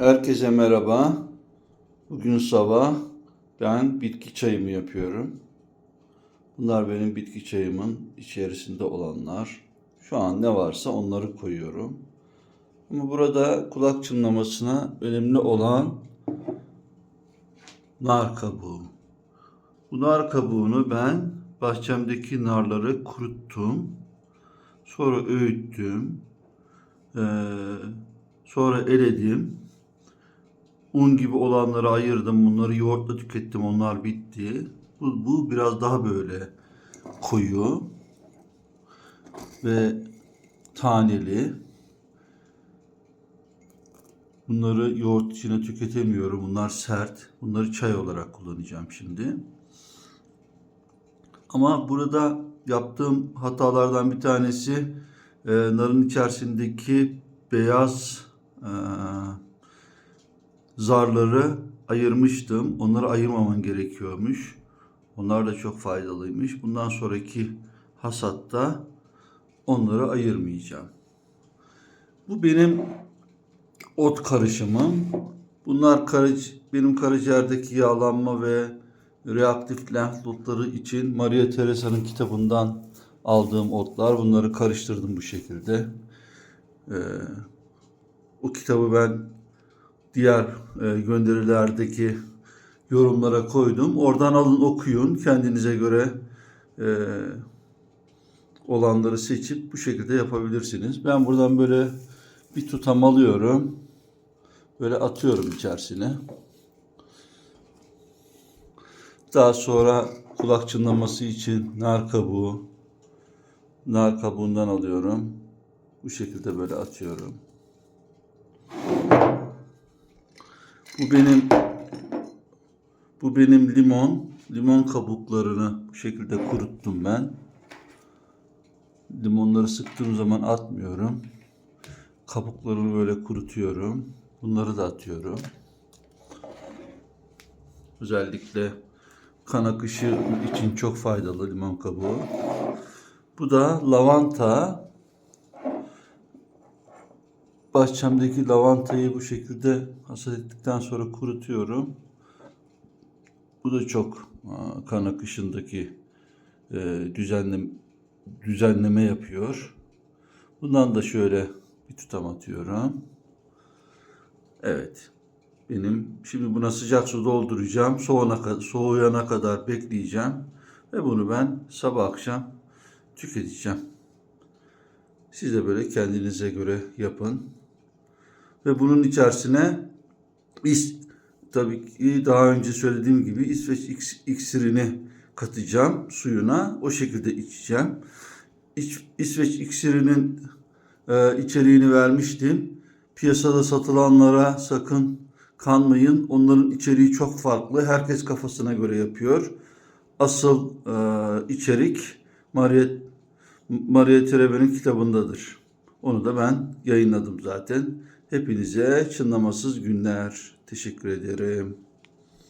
Herkese merhaba. Bugün sabah ben bitki çayımı yapıyorum. Bunlar benim bitki çayımın içerisinde olanlar. Şu an ne varsa onları koyuyorum. Ama burada kulak çınlamasına önemli olan nar kabuğu. Bu nar kabuğunu ben bahçemdeki narları kuruttum. Sonra öğüttüm. Ee, sonra eledim. Un gibi olanları ayırdım. Bunları yoğurtla tükettim. Onlar bitti. Bu, bu biraz daha böyle koyu ve taneli. Bunları yoğurt içine tüketemiyorum. Bunlar sert. Bunları çay olarak kullanacağım şimdi. Ama burada yaptığım hatalardan bir tanesi e, narın içerisindeki beyaz e, zarları ayırmıştım. Onları ayırmaman gerekiyormuş. Onlar da çok faydalıymış. Bundan sonraki hasatta onları ayırmayacağım. Bu benim ot karışımım. Bunlar karac benim karaciğerdeki yağlanma ve reaktif lenf nodları için Maria Teresa'nın kitabından aldığım otlar. Bunları karıştırdım bu şekilde. Ee, o kitabı ben diğer e, gönderilerdeki yorumlara koydum. Oradan alın okuyun. Kendinize göre e, olanları seçip bu şekilde yapabilirsiniz. Ben buradan böyle bir tutam alıyorum. Böyle atıyorum içerisine. Daha sonra kulak çınlaması için nar kabuğu, nar kabuğundan alıyorum. Bu şekilde böyle atıyorum. Bu benim bu benim limon. Limon kabuklarını bu şekilde kuruttum ben. Limonları sıktığım zaman atmıyorum. Kabuklarını böyle kurutuyorum. Bunları da atıyorum. Özellikle kan akışı için çok faydalı limon kabuğu. Bu da lavanta. Bahçemdeki lavantayı bu şekilde hasat ettikten sonra kurutuyorum. Bu da çok aa, kan akışındaki e, düzenleme, düzenleme yapıyor. Bundan da şöyle bir tutam atıyorum. Evet. Benim şimdi buna sıcak su dolduracağım. Soğuna, soğuyana kadar bekleyeceğim. Ve bunu ben sabah akşam tüketeceğim. Siz de böyle kendinize göre yapın. Ve bunun içerisine is, tabii ki daha önce söylediğim gibi İsveç iks- iksirini katacağım suyuna. O şekilde içeceğim. İç, İsveç iksirinin e, içeriğini vermiştim. Piyasada satılanlara sakın kanmayın. Onların içeriği çok farklı. Herkes kafasına göre yapıyor. Asıl e, içerik Maria, Maria Trebe'nin kitabındadır. Onu da ben yayınladım zaten. Hepinize çınlamasız günler. Teşekkür ederim.